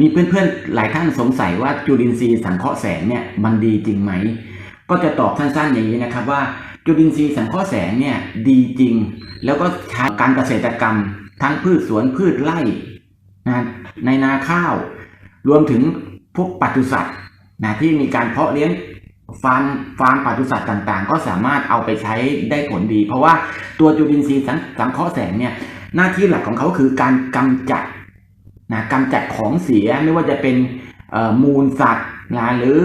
มีเพื่อนๆหลายท่านสงสัยว่าจุลินทรีย์สังเคราะห์แสงเนี่ยมันดีจริงไหม ก็จะตอบสั้นๆอย่างนี้นะครับว่าจุลินทรีย์สังเคราะห์แสงเนี่ยดีจริง แล้วก็ใช้การเกษตรกรรม ทั้งพืชสวนพืชไร่นะในนาข้าว รวมถึงพวกปศุสัตว์นะที่มีการเพาะเลี้ยงฟาร์มฟาร์มปศุสัตว์ต่างๆ ก็สามารถเอาไปใช้ได้ผลดี เพราะว่าตัวจุลินทรีย์สังสังเคราะห์แสงเนี่ยหน้าที่หลักของเขาคือการกำจัด นะกำจัดของเสียไม่ว่าจะเป็นมูลสัตว์นะหรือ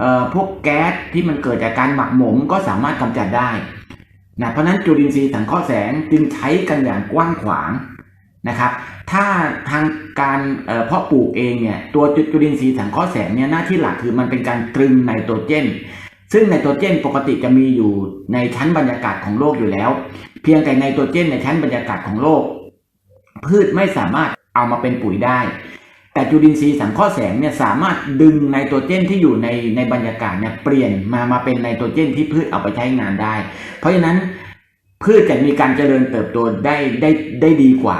อพวกแก๊สที่มันเกิดจากการหมักหมมก็สามารถกำจัดได้นะเพราะฉะนั้นจุลินทรีย์สังเคราะห์แสงจึงใช้กันอย่างกว้างขวางนะครับ ถ้าทางการเพาะปลูกเองเนี่ยตัวจุจุลินทรีย์สังเคราะห์แสงเนี่ยหน้าที่หลักคือมันเป็นการตรึงไนโตรเจน ซึ่งไนโตรเจนปกติจะมีอยู่ในชั้นบรรยากาศของโลกอยู่แล้ว เพียงแต่ไนโตรเจนในชั้นบรรยากาศของโลก พืชไม่สามารถ เอามาเป็นปุ๋ยได้ แต่จุลินทรีย์สังเคราะห์แสงเนี่ยสามารถดึงไนโตรเจนที่อยู่ในในบรรยากาศเนี่ยเปลี่ยนมามาเป็นไนโตรเจนที่พืชเอาไปใช้งานได้ เพราะฉะนั้นพืชจะมีการเจริญเติบโตได้ได้ได้ดีกว่า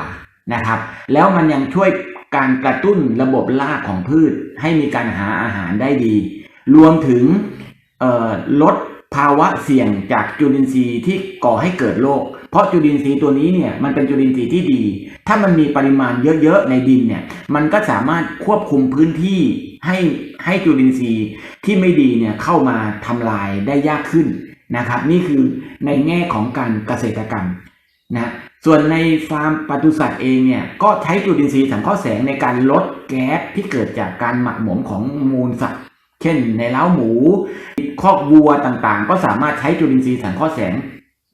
นะครับ แล้วมันยังช่วยการกระตุ้นระบบรากของพืชให้มีการหาอาหารได้ดี รวมถึงลดภาวะเสี่ยงจากจุลินทรีย์ที่ก่อให้เกิดโรค เพราะจุลินทรีย์ตัวนี้เนี่ยมันเป็นจุลินทรีย์ที่ดี ถ้ามันมีปริมาณเยอะๆในดินเนี่ยมันก็สามารถควบคุมพื้นที่ให้ให้จุลินทรีย์ที่ไม่ดีเนี่ยเข้ามาทำลายได้ยากขึ้นนะครับ นี่คือในแง่ของการเกษตรกรรมนะส่วนในฟาร์มปศุสัตว์เองเนี่ยก็ใช้จุลินทรีย์สังเคราะห์แสงในการลดแก๊สที่เกิดจากการหมักหมมของมูลสัตว์ เช่น ในเล้าหมูคอกวัวต่างๆ ก็สามารถใช้จุลินทรีย์สังเคราะห์แสง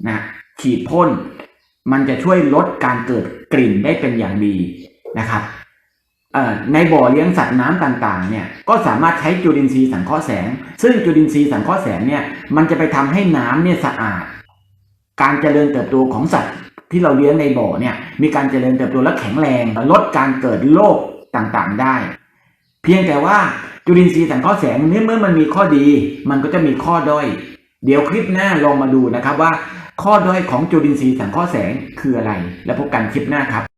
นะ ฉีดพ่นมันจะช่วยลดการเกิดกลิ่นได้เป็นอย่างดีนะครับในบ่อเลี้ยงสัตว์น้ำต่างๆเนี่ยก็สามารถใช้จุลินทรีย์สังเคราะห์แสง ซึ่งจุลินทรีย์สังเคราะห์แสงเนี่ยมันจะไปทำให้น้ำเนี่ยสะอาด การเจริญเติบโตของสัตว์ที่เราเลี้ยงในบ่อเนี่ยมีการเจริญเติบโตและแข็งแรงลดการเกิดโรคต่างๆได้ เพียงแต่ว่าจุลินทรีย์สังเคราะห์แสงนี่ยเมื่อมันมีข้อดี มันก็จะมีข้อด้อย เดี๋ยวคลิปหน้าลองมาดูนะครับว่า ข้อด้อยของจุลินทรีย์สังเคราะห์แสงคืออะไร แล้วพบกันคลิปหน้าครับ